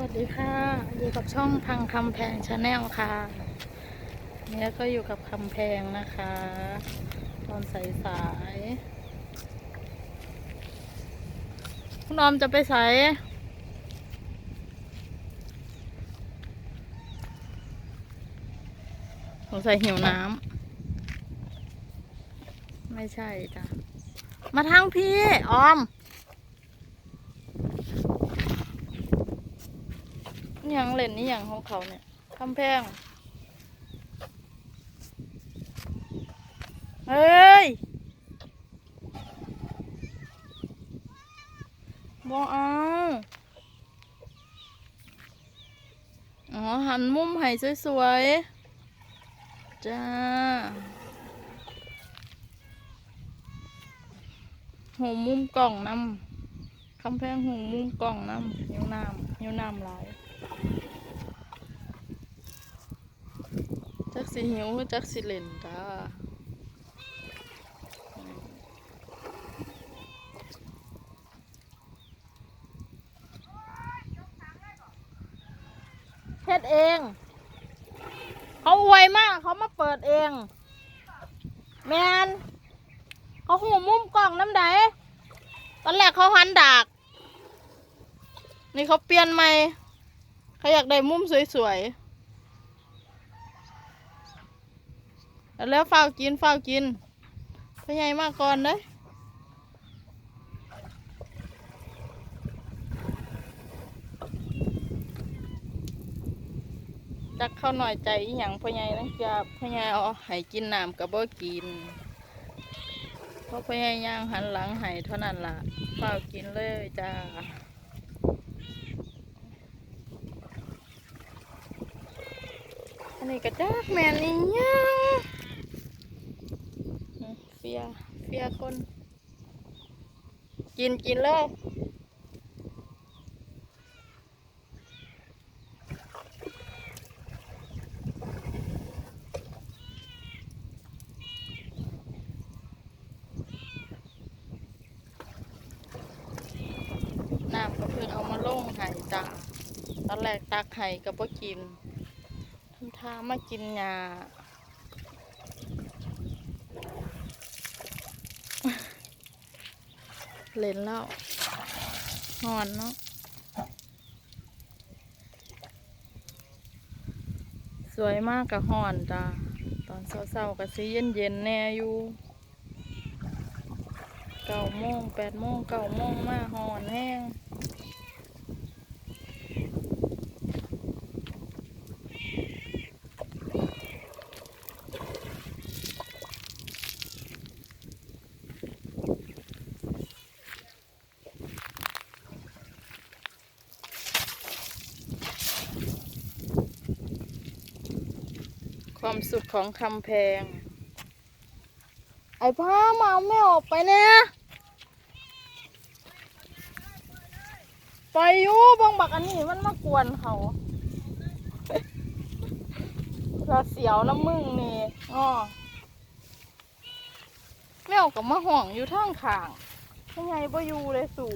วัสดีค่ะ อยู่กับช่องพังคำแพงชาแนลค่ะเนี่ยก็อยู่กับคำแพงนะคะ ตอนสายสายคุณออมจะไปใส่สงสัยหิวน้ำ ไม่ใช่จ้ะ มาทางพี่ ออม นี่ยังเล่นนี่ยังของเขาเนี่ยคำแพง เฮ้ยบอเอาอ๋อ หันมุมให้สวยๆ จ้าหูมุมกล่องน้ำคำแพงหูมุมกล่องน้ำหิวน้ำหิวน้ำหลาย จักสิหิวจักสิเล่นจ้าเฮ็ดเอง เขาอวยมาก เขามาเปิดเอง แมนเขาหูมุมกล่องน้ำใดตอนแรกเขาหันดาก นี่เขาเปลี่ยนใหม่ เขาอยากได้มุมสวยๆ แล้วแล้วฝ้ากินเฝ้ากินพ่อใหญ่มาก่อนเลยจักเข้าหน่อยใจอหย่างพ่อใหญ่นั่นจะพ่อใหญ่เอาให้กินน้ำกับบ่กินเพราะพ่อใหญ่ย่างหันหลังให้เท่านั้นล่ะเฝ้ากินเลยจ้า นนี้ก็จักแมนอีหยังเฟียเฟียคน กินกินเลยน้ำก็เพิ่งเอามาลงไห้จ้ะตอนแรกตักไห้ก็บ่กินามากินยาเล่นแล้วหอนเนาะสวยมากกับหอนจ้าตอนเศร้าๆกับสีเย็นๆแน่อยู่เก้าโมงแปดโมงเก้าโมงมาหอนแห้ง ความสุขของคำแพง ไอ้พ่อมาเอาไม่ออกไปเนี่ยปล่อยอยู่บังบักอันนี้มันมากวนเขาเราเสียวน้ำมึงนี่อ๋อแมวกับมาห่วงอยู่ท่างขางยังไงบ่อยู่เลยสู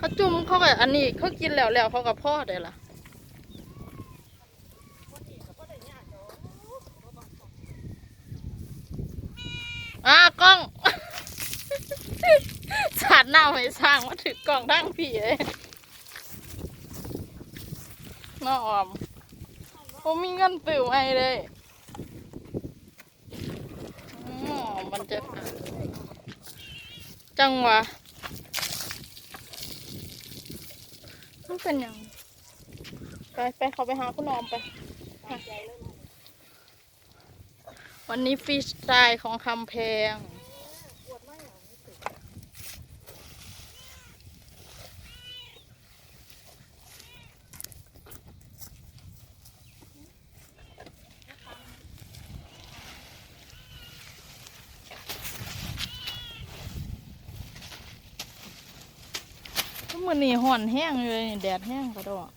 เขาจุ่มเขากับอันนี้เขากินแล้วแล้วเขากับพ่อได้ล่ะอ่ากล้องสาดหน้าให้สร้างมาถือกล่องทั้งพี่เลยน้าออมผมมีเงินตื่มไอ้เลยอ๋อมันจะจังวะ มัน เป็นอยังไปไปเขาไปหาคุณนอมไป วันนี้ฟรีสไตล์ของคำแพง มันนี่ห่อนแห้งเลยแดดแห้งกระดอก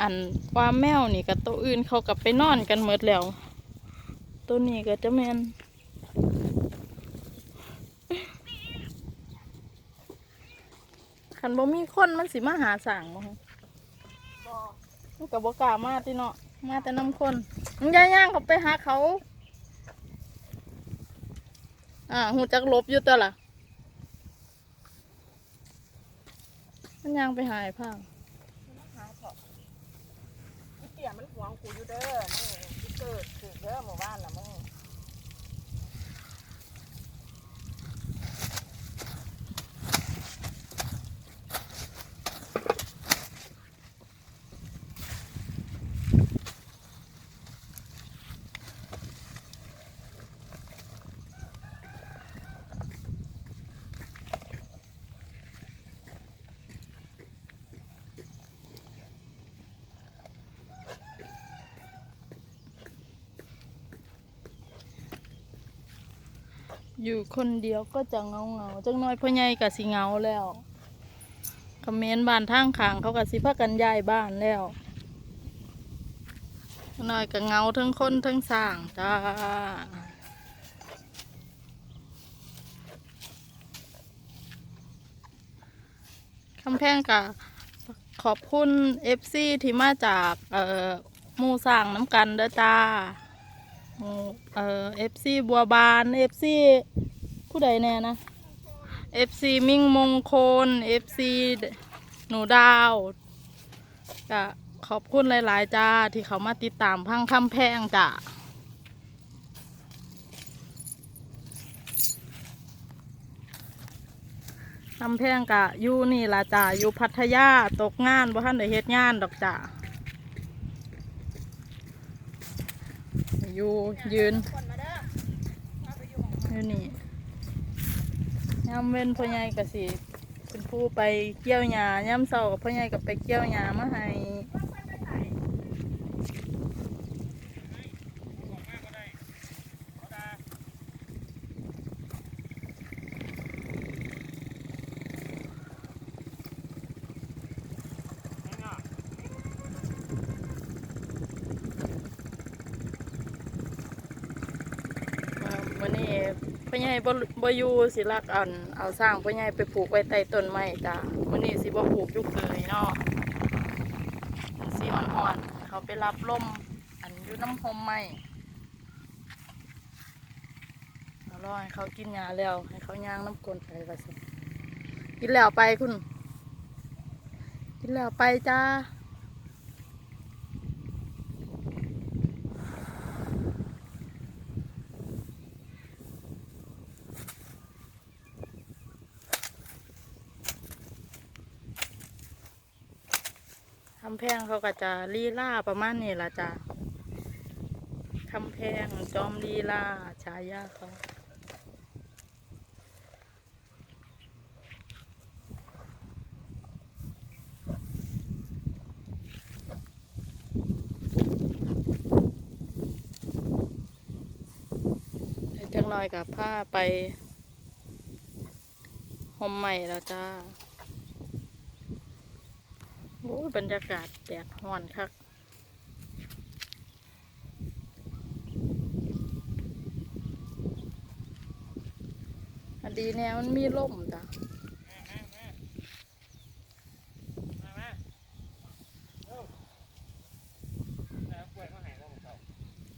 อันปลาแมวนี่กับตัวอื่นเขากลับไปนอนกันหมดแล้ว ตัวนี้ก็จะแมน นบ่มีคนมันสิมาหาสั่งบ่ฮะมันกับบ่กล้ามาติเนาะมาแต่น้ำคนมึงย่างย่างเขาไปหาเขา อ่าหูจักลบอยู่ตัวล่ะมันย่างไปหายพังหาเถอะอีเตี่ยมันหวงกูอยู่เด้อมึงเกิดถือเด้อหมู่บ้านน่ะมึง อยู่คนเดียวก็จะเงาเงาจังน้อยพ่อใหญ่ก็สิเงาแล้วคอมเมนต์บ้านทางขางเขาก็สิพากันย้ายบ้านแล้วจักหน้อยก็เงาทั้งคนทั้งสร้างจ้าคำแพงกะขอบคุณเอฟซีที่มาจากเอ่อหมูสร้างน้ำกันเด้อจ้า เอ่อฟซีบัวบานเอฟซีผู้ใดแน่นะเอฟซีมิ่งมงคลเอฟซีหนูดาวก็ขอบคุณหลาย ๆ จ้า ที่เขามาติดตามพังคำแพงจ้าคำแพงกะอยู่นี่ละจ้าอยู่พัทยาตกงานบ่ท่านได้เฮ็ดงานดอกจ้า อยู่ยืนอยู่นี่ย่ำเว้นพ่อใหญ่ก็สิเป็นผู้ไปเกี่ยวหญ้าย่ำเสากับพ่อใหญ่กับไปเกี่ยวหญ้ามาให้ วันนี้พ่อใหญ่บ่บ่อยู่สิรักอันเอาสร้างพ่อใหญ่ไปปลูกไว้ใต้ต้นไม้จ้าวันนี้สิบ่ปลูกยุกเลยเนาะสิอ่อนๆเขาไปรับลมอันอยู่น้ำพมไม้เอารอให้เขากินยาแล้ว ให้เขาย่างน้ำกลนไปว่าสิกินแล้วไปคุณ กินแล้วไปจ้าำแพงเขาก็จะลีลาประมาณนี้ละจ้ะคำแพงจอมลีลาฉายาเขาจังลอยกับผ้าไปห่มใหม่แล้วจ้า บรรยากาศแดดฮ้อนคักอันดีแนวมันมีลมจ้ะ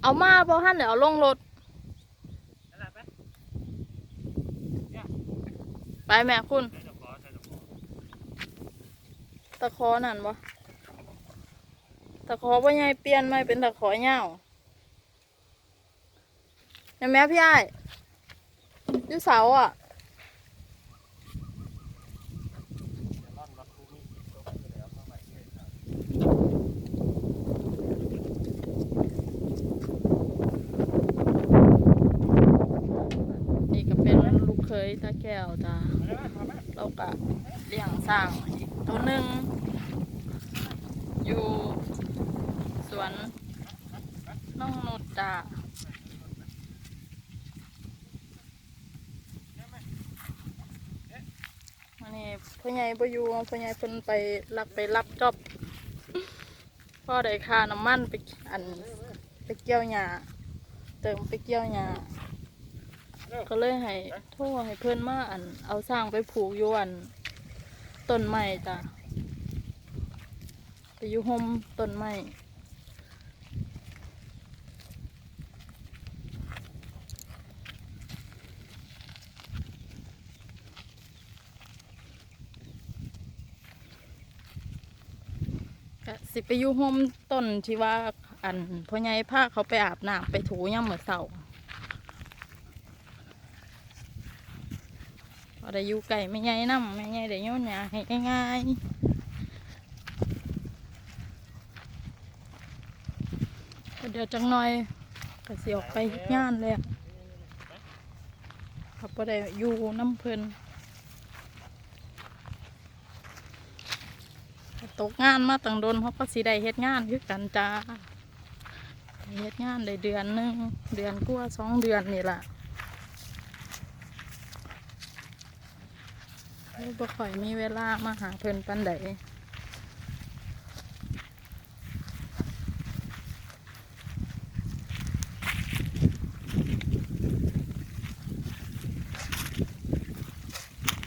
เอามาพอท่านเดี๋ยวเอาลงรถไปแม่คุณตะขอนั่นบ่ตะขอว่าไงเปลี่ยนไม่เป็นตะขอเงาวเห็นไหมพี่ไอ้ายอยู่เสาอะยตาแก้วจ้าเราก็เลี้ยงสร้างอีก ตัวหนึ่งอยู่สวนน้องนุชจ้าอันนี้พ่อใหญ่ปอยู่พ่อใหญ่เพิ่นไปรับไปรับจอบพ่อได้ค่าน้ำมันไปอันไปเกี่ยวหญ้าเติมไปเกี่ยวหญ้าก็เลยให้โทรให้เพื่อนมาอันเอาสร้างไปผูกอยู่อัน ต้นไม้จ้ะไปอยู่ห่มต้นไม้สิไปอยู่ห่มต้นที่ว่าอันพ่อใหญ่พาเขาไปอาบน้ำไปถูย่ำเหมือนเสา ได้อยู่ไก่ไม่ใหญ่น้ำไม่ใหญ่ได้โยนหยาให้ง่ายๆเดี๋ยวจังหน่อยก็สิออกไปงานเลยขาพอได้อยู่น้ำเพลินตกงานมาตั้งโดนเขาก็สิได้เฮ็ดงานคือกันจ้าเฮ็ดงานได้เดือนหนึงเดือนกว่าสองเดือนนี่แหละ บ่ค่อยมีเวลามาหาเพิ่นปันใด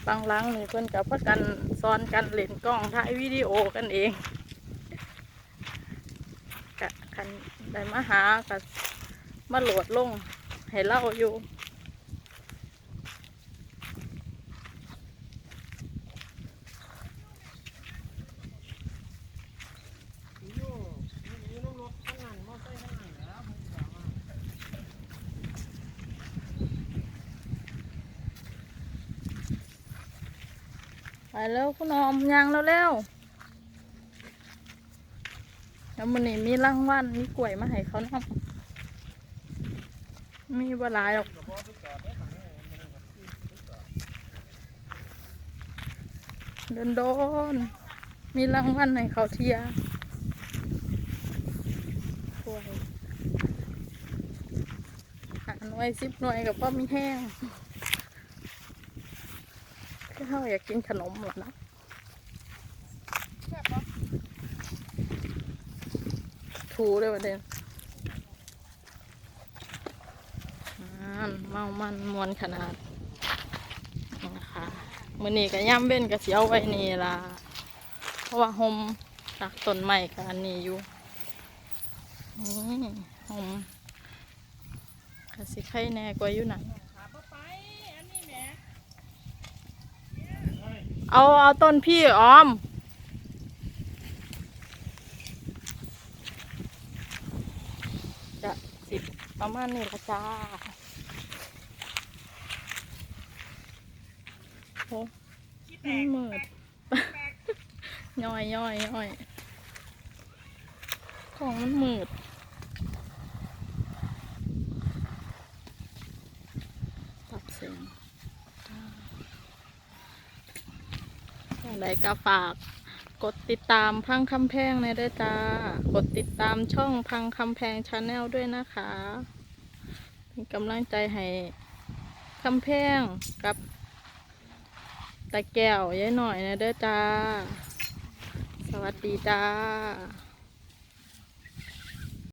บางหลังนี่เพิ่นกับพักกันสอนกันเล่นกล้องถ่ายวิดีโอกันเองกะคันได้มาหากับมาโหลดลงให้เล่าอยู่อยู่น้องรถข้างนั้นมอไซค์ข้างนั้นแล้วผมถามว่า ไป แล้วคุณออมยางแล้วแล้วแล้วมันนี่มีรางวัลมีกล้วยมาให้เขานำมีบลายหรอกเดินโดน มีรางวัลให้เขาเทียกล้วยหาหน่วยสิบหน่วยกับพ่อมีแห้ง เขาอยากกินขนมหรอนะแซ่บปะถูเลยประเด็นอ่านเมามันมวนขนาดนะคะมือนี้ก็ย่ำเบ้นก็เสียวไว้นี่ล่ะเพราะว่าหมจากต้นไม้กับอันนี้อยู่นี่หมก็สิไข่แน่กว่าอยู่นะ ขาปะไป อันนี้แหม เอาเอาต้นพี่ออม จะสิบประมาณนี้ละจ้าโอ้ขี้แตไม่กมืดย่อยย่อยย่อยของมันมืดตัดเสียง อะไรก็ฝาก กดติดตามพังคำแพงในอยเด้วยจ้า กดติดตามช่องพังคำแพงชาแนลด้วยนะคะเป็นกำลังใจให้คำแพงกับตะแก้วยายหน่อยนะเด้อจ้า สวัสดีจ้า